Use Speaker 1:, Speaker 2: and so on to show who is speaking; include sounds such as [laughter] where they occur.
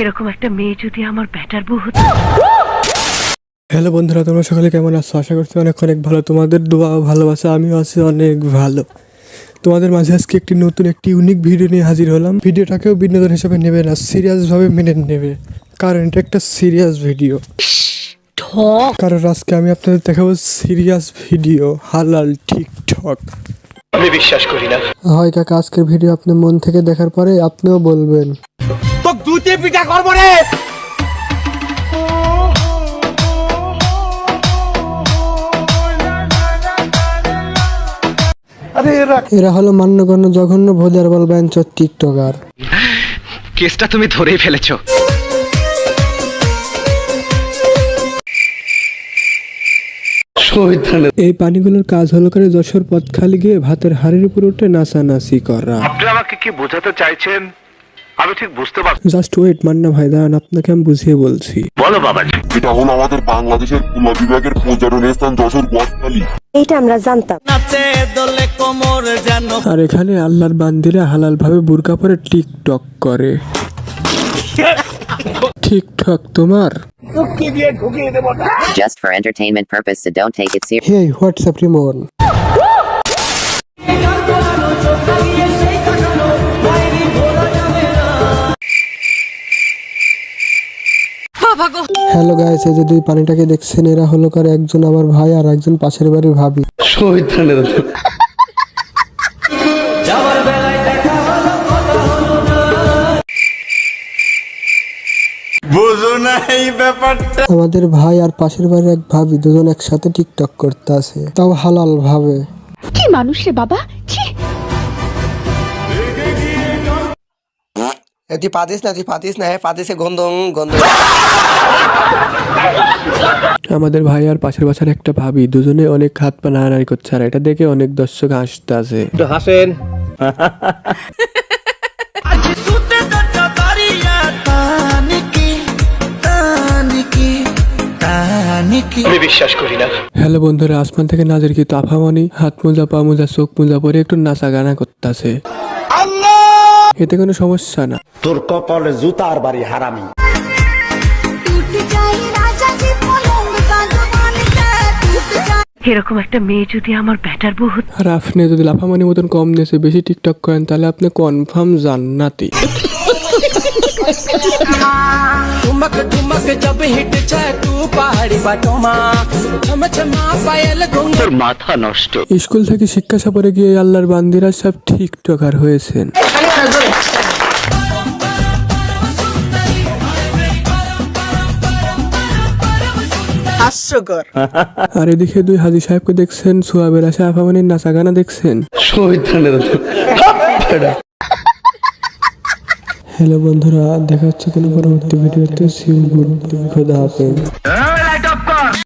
Speaker 1: এরকম একটা মেয়ে যদি আমার ব্যাটার বউ হতো।
Speaker 2: হ্যালো বন্ধুরা তোমরা সকালে কেমন আছো? আশা করছি অনেক অনেক ভালো। তোমাদের দোয়া ভালোবাসা আমিও আছি অনেক ভালো। তোমাদের মাঝে আজকে একটি নতুন একটি ইউনিক ভিডিও নিয়ে হাজির হলাম। ভিডিওটাকেও বিনোদন হিসেবে নেবে না সিরিয়াসভাবে মেনে নেবে। কারণ এটা একটা সিরিয়াস ভিডিও কারণ আজকে আমি আপনাদের দেখাবো সিরিয়াস ভিডিও হালাল টিকটক
Speaker 3: আমি বিশ্বাস করি না।
Speaker 2: হয় কাকা আজকের ভিডিও আপনি মন থেকে দেখার পরে আপনিও বলবেন।
Speaker 3: তো দুতে পিঠা করব রে! আরে এরা
Speaker 2: এরা হলো মান্যগণ্য জঘন্য ভোজার বল ব্যাঞ্চ টিকটকার
Speaker 3: কেসটা তুমি ধরেই ফেলেছো।
Speaker 2: এই পানিগুলোর কাজ হলো করে যশোর পথ খালি গিয়ে ভাতের হাড়ির উপর উঠে নাচানাচি করা।
Speaker 4: আপনি আমাকে কি বোঝাতে চাইছেন? আমি ঠিক বুঝতে পারছি।
Speaker 2: জাস্ট ওয়েট মান্না ভাই দাঁড়ান আপনাকে আমি বুঝিয়ে বলছি।
Speaker 4: বলো বাবাজি
Speaker 5: এটা হলো আমাদের বাংলাদেশের কুলা বিভাগের পর্যটন স্থান যশোর বটতলী
Speaker 2: আর এখানে আল্লাহর বান্দিরা হালাল ভাবে বুরকা পরে টিকটক করে। [laughs] টিকটক তোমার?
Speaker 6: Just for entertainment purpose so don't take it seriously.
Speaker 2: Hey WhatsApp Rimon hello guys এই যে দুই পানিটাকে দেখছেন এরা হলো করে একজন আমার ভাই আর একজন পাশের বাড়ির ভাবি। আমাদের ভাই আর পাশের বাড়ির এক ভাবি দুজন একসাথে টিকটক করতে আছে তাও হালাল ভাবে
Speaker 1: কি মানুষ রে বাবা ছি।
Speaker 7: এ তুই পাতিস না তুই পাতিস না হ্যাঁ পাতিসে গন্ধ গন্ধ।
Speaker 2: আমাদের ভাই আর পাশের বাসার একটা ভাবি দুজনে অনেক হাত পা নাড়ানাড়ি করছে আর এটা দেখে অনেক দর্শক হাসতে আছে
Speaker 3: হাসেন। [laughs]
Speaker 2: হ্যালো বন্ধুরা আসমান থেকে নাজির কিন্তু আফামনি হাত মোজা পা মোজা চোখ মোজা পরে একটু নাচা গানা করতেছে। এতে কোনো সমস্যা না।
Speaker 8: তোর কপালে জুতার বাড়ি হারামি।
Speaker 1: এরকম একটা মেয়ে যদি আমার ব্যাটার বউ
Speaker 2: আর আপনি যদি লাফামানি মতন কম দেশে বেশি টিকটক করেন তাহলে আপনি কনফার্ম জান্নাতি। [laughs]
Speaker 7: ठुमक ठुमक जब हिट जाए तू पहाड़ी बाटोमा छम छमा पायल घुंग
Speaker 4: তোর মাথা নষ্ট
Speaker 2: স্কুল থেকে শিক্ষা সফরে গিয়ে আল্লাহর বান্দিরা সব টিকটকার হয়েছেন
Speaker 7: হাস্যকর
Speaker 2: আর এদিকে দুই হাজি সাহেবকে দেখছেন সোয়াবের আসে আফামানির নাচা গানা দেখছেন হ্যালো বন্ধুরা দেখা হচ্ছে কোনো পরবর্তী ভিডিওতে সিউ গুড খোদা হাফেজ